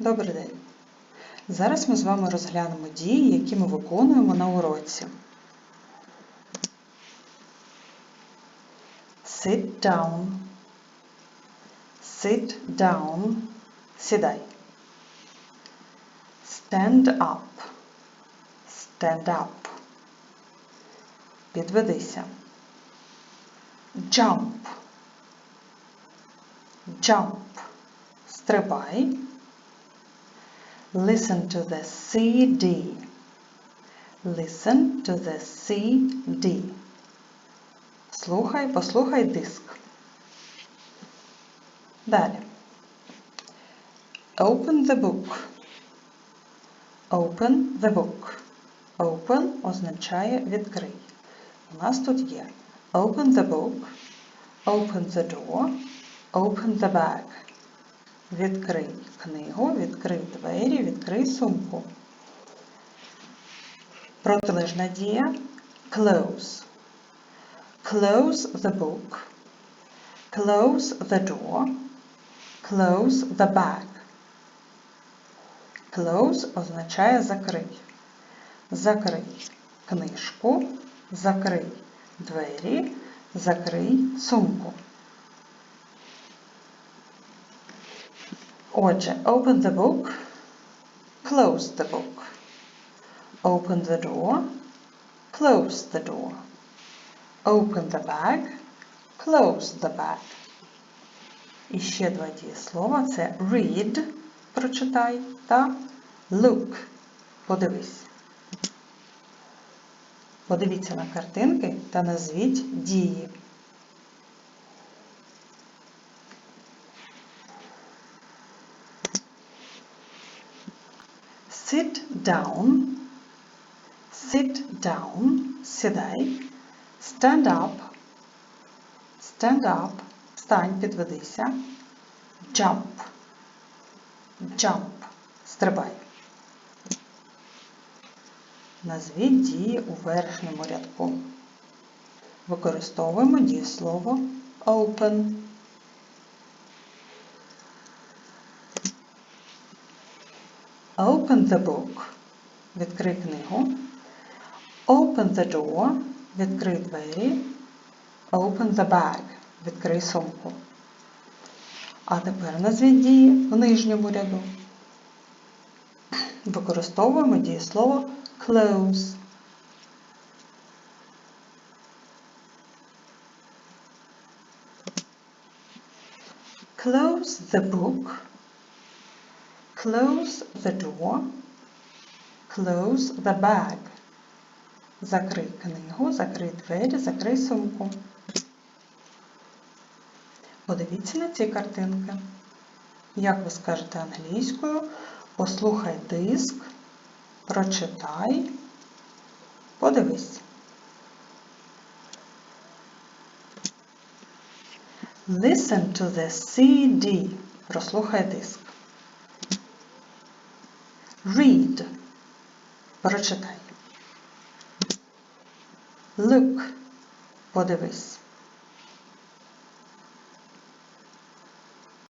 Добрий день! Зараз ми з вами розглянемо дії, які ми виконуємо на уроці. Sit down. Sit down. Сідай. Stand up. Stand up. Підведися. Jump. Jump. Стрибай. Listen to the CD. Listen to the CD. Слухай, послухай диск. Далі. Open the book. Open the book. Open означає відкрий. У нас тут є Open the book, open the door, open the bag. Відкрий книгу, відкрий двері, відкрий сумку. Протилежна дія close. Close the book. Close the door. Close the bag. Close означає закрий. Закрий книжку, закрий двері, закрий сумку. Отже, open the book, close the book. Open the door, close the door. Open the bag, close the bag. І ще два дієслова це read, прочитай, та look, подивись. Подивіться на картинки та назвіть дії. Sit down. Sit down. Сідай. Stand up. Stand up. Встань, підведися. Jump. Jump. Стрибай. Назвіть дії у верхньому рядку. Використовуємо дієслово open. Open the book. Відкрий книгу. Open the door. Відкрий двері. Open the bag. Відкрий сумку. А тепер назвіть дії в нижньому ряду. Використовуємо дієслово close. Close the book. Close the door. Close the bag. Закрий книгу, закрий двері, закрий сумку. Подивіться на ці картинки. Як ви скажете англійською, послухай диск, прочитай, подивись. Listen to the CD. Прослухай диск. Read. Прочитай. Look. Подивись.